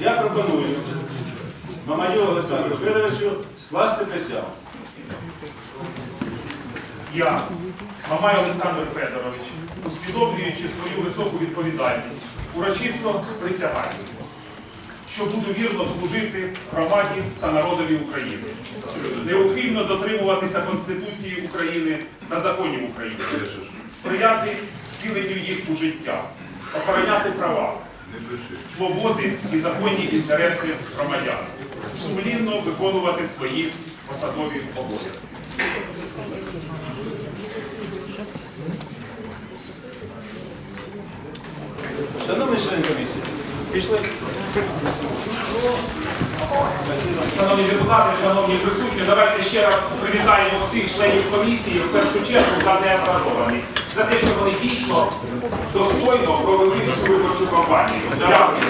Я пропоную Мамаю Олександру Федоровичу скласти присягу. Я, Мамай Олександр Федорович, усвідомлюючи свою високу відповідальність, урочисто присягаю, що буду вірно служити громаді та народові України, неухильно дотримуватися Конституції України та законів України, сприяти втіленню їх у життя, охороняти права, свободи і законні інтереси громадян, сумлінно виконувати свої посадові обов'язки. Шановні члени комісії, пішли. Шановні депутати, шановні присутні, давайте ще раз привітаємо всіх членів комісії, в першу чергу за необразованість, за те, що вони дійсно достойно провели всю виборчу кампанію. Дякую.